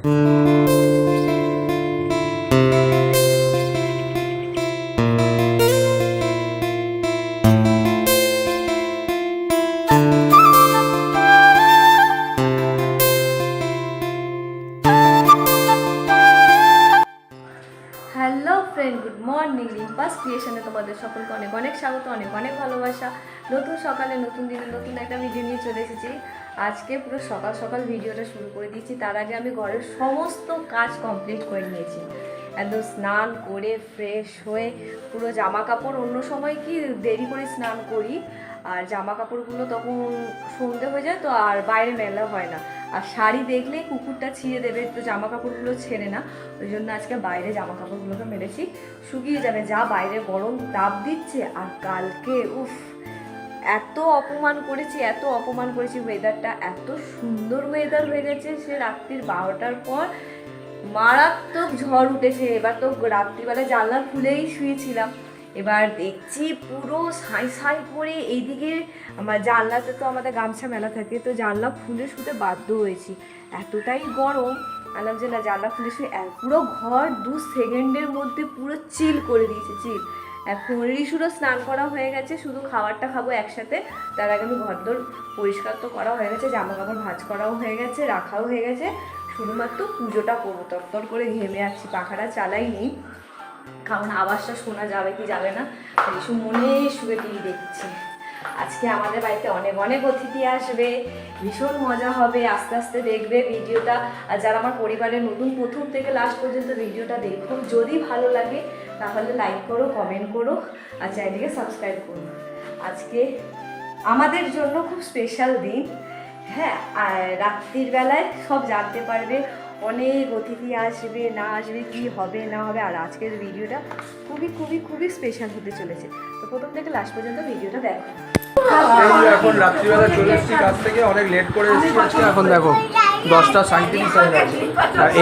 Hello friend good morning রিম্পাস ক্রিয়েশনে তোমাদের সকলকে অনেক অনেক স্বাগত, অনেক অনেক ভালোবাসা। নতুন সকালে, নতুন দিনে নতুন একটা ভিডিও নিয়ে চলে এসেছি। আজকে পুরো সকাল সকাল ভিডিওটা শুরু করে দিয়েছি। তার আগে আমি ঘরের সমস্ত কাজ কমপ্লিট করে নিয়েছি। একদম স্নান করে ফ্রেশ হয়ে পুরো জামা কাপড় অন্য সময় কি দেরি করে স্নান করি, আর জামা কাপড়গুলো তখন সন্ধে হয়ে যায় তো আর বাইরে মেলা হয় না। আর শাড়ি দেখলে কুকুরটা ছিঁড়ে দেবে, তো জামা কাপড়গুলো ছেড়ে না। ওই জন্য আজকে বাইরে জামা কাপড়গুলোকে মেরেছি। শুকিয়ে যাবে, যা বাইরে গরম তাপ দিচ্ছে, আর কালকে, উফ এত অপমান করেছি, এত অপমান করেছি ওয়েদারটা এত সুন্দর ওয়েদার হয়ে গেছে সে রাত্রির বারোটার পর। মারাত্মক ঝড় উঠেছে, এবার তো রাত্রিবেলা জানলা খুলেই শুয়েছিলাম। এবার দেখছি পুরো সাই সাই করে এইদিকে আমার জানলাতে তো আমাদের গামছা মেলা থাকে, তো জানলা খুলে শুতে বাধ্য হয়েছি। এতটাই গরম আলাম যে না, জানলা খুলে শুয়ে পুরো ঘর দু সেকেন্ডের মধ্যে পুরো চিল করে দিয়েছে চিল এখন রিসুরও স্নান করা হয়ে গেছে, শুধু খাবারটা খাব একসাথে। তার আগে আমি ঘরদোর পরিষ্কার তো করা হয়ে গেছে জামা কাপড় ভাঁজ করাও হয়ে গেছে, রাখাও হয়ে গেছে। শুধুমাত্র পুজোটা করব, তরতর করে ঘেমে আছি, পাখাটা চালাইনি। কারণ আওয়াজটা শোনা যাবে কি যাবে না রিসু মনে শুয়ে টিভি দেখছে। আজকে আমাদের বাড়িতে অনেক অনেক অতিথি আসবে, ভীষণ মজা হবে, আস্তে আস্তে দেখবে ভিডিওটা। আর যারা আমার পরিবারের নতুন প্রথম থেকে লাস্ট পর্যন্ত ভিডিওটা দেখো যদি ভালো লাগে তাহলে লাইক করো কমেন্ট করো আর চ্যানেলটিকে সাবস্ক্রাইব করো। আজকে আমাদের জন্য খুব স্পেশাল দিন। হ্যাঁ আর রাত্রির বেলায় সব জানতে পারবে অনেক অতিথি আসবে না আসবে কি হবে না হবে। আর আজকের ভিডিওটা খুবই খুবই খুবই স্পেশাল হতে চলেছে। তো প্রথম থেকে লাস্ট পর্যন্ত ভিডিওটা দেখো। এখন রাত্রিবেলা চলে এসেছি কাছ থেকে অনেক লেট করে এসেছি। আজকে এখন দেখো দশটা সাঁত্রিশ আর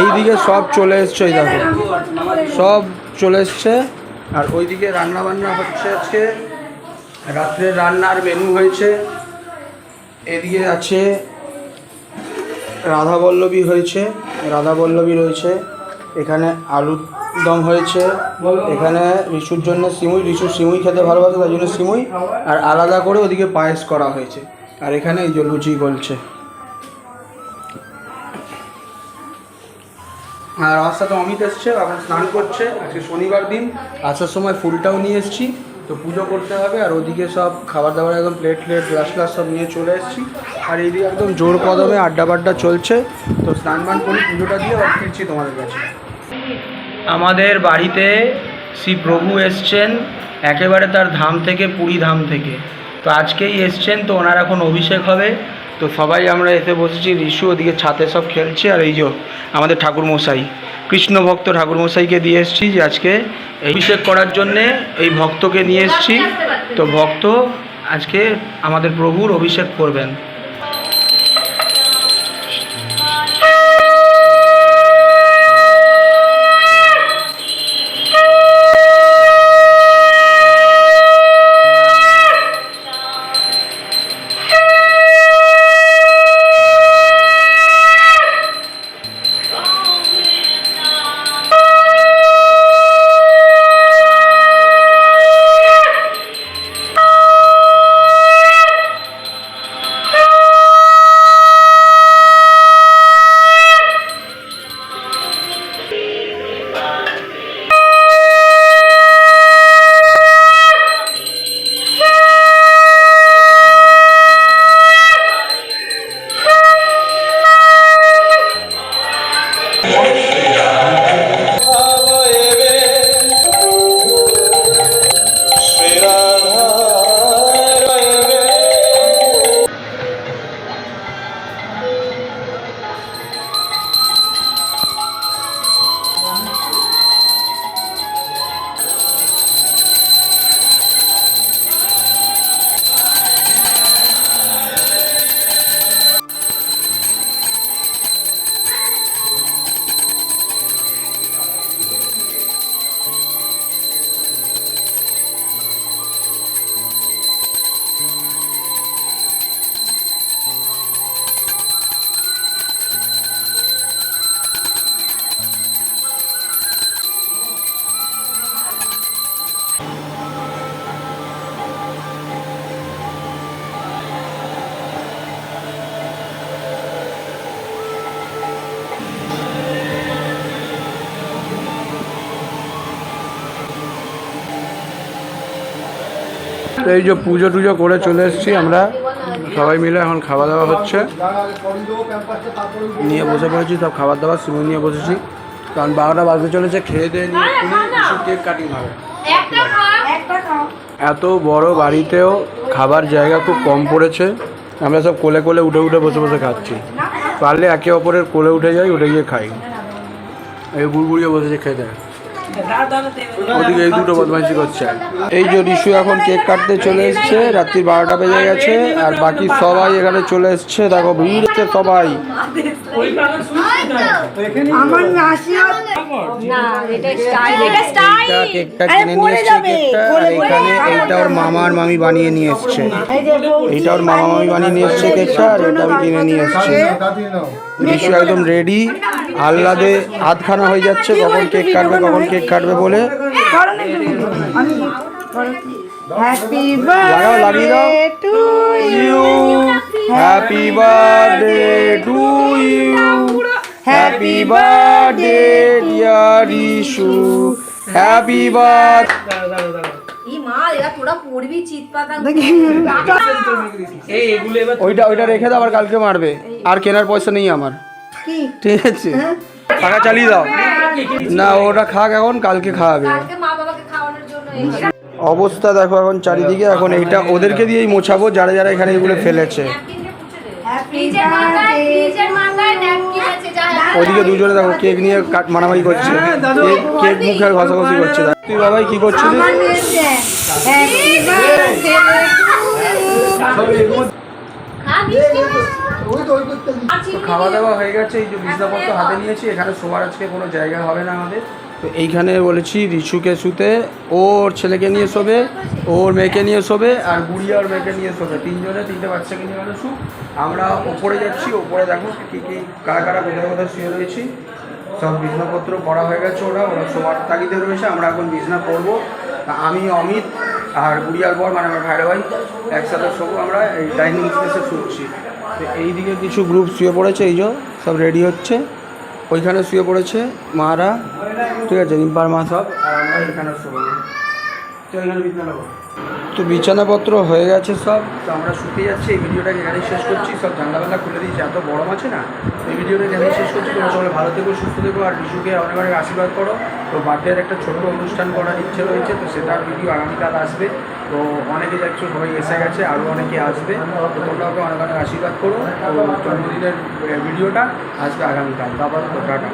এইদিকে সব চলে এসছে দেখো। সব চলে এসছে। আর ওইদিকে রান্না বান্না হচ্ছে আজকে। রাত্রের রান্নার মেনু হয়েছে। এদিকে আছে রাধা বল্লভী হয়েছে। রাধা বল্লভী রয়েছে। এখানে আলুর দম হয়েছে। এখানে রিসুর জন্য সিমুই। রিসু সিমুই খেতে ভালোবাসে, তার জন্য সিমুই। আর আলাদা করে ওদিকে পায়েস করা হয়েছে। আর এখানে এই যে লুচি বলছে আর আমার সাথে অমিত এসছে এখন স্নান করছে, আজকে শনিবার দিন, আসার সময় ফুলটাও নিয়ে এসেছি, তো পুজো করতে হবে, আর ওদিকে সব খাবার দাবার একদম প্লেট প্লেট গ্লাস গ্লাস সব নিয়ে চলে এসেছি, আর এইদিকে একদম জোর কদমে আড্ডা বাড্ডা চলছে, তো স্নান বান করি পুজোটা দিয়ে আবার ফিরছি তোমাদের কাছে। আমাদের বাড়িতে শ্রী প্রভু এসছেন, একেবারে তার ধাম থেকে, পুরী ধাম থেকে, তো আজকেই এসছেন, তো ওনার এখন অভিষেক হবে তো সবাই আমরা এসে বসেছি, ঋষু ওদিকে ছাতে সব খেলছে আর এই যে আমাদের ঠাকুরমশাই। কৃষ্ণ ভক্ত ঠাকুরমশাইকে দিয়ে এসেছি যে আজকে অভিষেক করার জন্যে এই ভক্তকে নিয়ে এসেছি। তো ভক্ত আজকে আমাদের প্রভুর অভিষেক করবেন। তো এই যে পুজো টুজো করে চলে এসেছি আমরা। সবাই মিলে এখন খাওয়া দাওয়া হচ্ছে। নিয়ে বসে পড়েছি সব খাবার দাবার শুরু নিয়ে বসেছি। কারণ বারোটা বাজতে চলেছে খেয়ে দিয়ে নিয়ে কেক কাটিং হবে। এত বড় বাড়িতেও খাবার জায়গা খুব কম পড়েছে। আমরা সব কোলে কোলে উঠে উঠে বসে বসে খাচ্ছি। পারলে একে অপরের কোলে উঠে যাই উঠে গিয়ে খাই। এই গুড়গুড়িয়ে বসেছে খেতে ওদিকে এই দুটো বদমাইশি করছে। এই যে রিশু এখন কেক কাটতে চলে এসছে, রাত্রি বারোটা বেজে গেছে, আর বাকি সবাই এখানে চলে এসছে। দেখো, ভিড় সবাই। আমার নাসি না এটা স্টাইল এটা স্টাইল কেকটা কিনে নিয়ে এসছে কেকটা। আর এখানে এইটা ওর মামার মামি বানিয়ে নিয়ে এসছে। এইটা ওর মামা মামি বানিয়ে নিয়ে এসছে কেকটা আর এটা আমি কিনে নিয়ে এসছি। রিশু একদম রেডি আহ্লাদে হাতখানা হয়ে যাচ্ছে কখন কেক কাটবে কখন কেক কাটবে বলে। Happy birthday to you happy birthday মা এরা তোরা পড়বি চিৎ পাতা ওইটা ওইটা রেখে দাও আবার কালকে মারবে। আর কেনার পয়সা নেই আমার। ঠিক আছে। টাকা চালিয়ে দাও। না ওটা খাক এখন কালকে খাওয়াবে। অবস্থা দেখো এখন চারিদিকে এখন এইটা ওদেরকে দিয়েই মোছাবো যারা যারা এখানে এগুলো ফেলেছে। ওদিকে দুজনে দেখো কেক নিয়ে কাট- মারামারি করছে। কেক কেক মুখে ঘষাঘষি করছে তুই বাবাই কি হ্যাঁ তো খাওয়া দাওয়া হয়ে গেছে এই যে বিছনাপত্র হাতে নিয়েছি এখানে সবার আজকে কোনো জায়গা হবে না আমাদের। তো এইখানে বলেছি রিচুকে শুতে ওর ছেলেকে নিয়ে শোবে ওর মেয়েকে নিয়ে শোবে, আর গুড়িয়া ওর মেয়েকে নিয়ে শোবে। তিনজনে, তিনটে বাচ্চাকে নিয়ে গেলে শুক আমরা ওপরে যাচ্ছি, ওপরে দেখো কী কী, কারা কারা কোথায় কোথায় শুয়ে রয়েছি। সব বিছনাপত্র পড়া হয়ে গেছে ওরা ওরা শোবার তাগিদে রয়েছে, আমরা এখন বিছনা করব আমি, অমিত, আর গুড়িয়ার পর মানে আমার ভাইরা ভাই একসাথে শোবো আমরা, এই ডাইনিং স্পেসে শুচ্ছি। তো এইদিকে কিছু গ্রুপ শুয়ে পড়েছে, এই সব রেডি হচ্ছে। ওইখানে শুয়ে পড়েছে মারা। ঠিক আছে রিম্পার মা সব আর আমরা এখানে শোবো। তো এখানে বিছানাপত্র হয়ে গেছে সব। তো আমরা শুতে যাচ্ছি এই ভিডিওটাকে এখানেই শেষ করছি। সব জানলাবেলা খুলে দিয়েছি এত গরম আছে না? তো এই ভিডিওটা এখানেই শেষ করছি। তোমরা সবাই ভালো থেকো সুস্থ থেকো আর রিশুকে অনেক অনেক আশীর্বাদ করো। তো বার্থডের একটা ছোট্ট অনুষ্ঠান করার ইচ্ছে রয়েছে তো সেটার ভিডিও আগামীকাল আসবে। তো অনেকে যাচ্ছ সবাই এসে গেছে আরও অনেকে আসবে। তো তোমরা ওকে অনেক অনেক আশীর্বাদ করো। তো জন্মদিনের ভিডিওটা আসবে আগামীকাল। তারপর তো টাটা।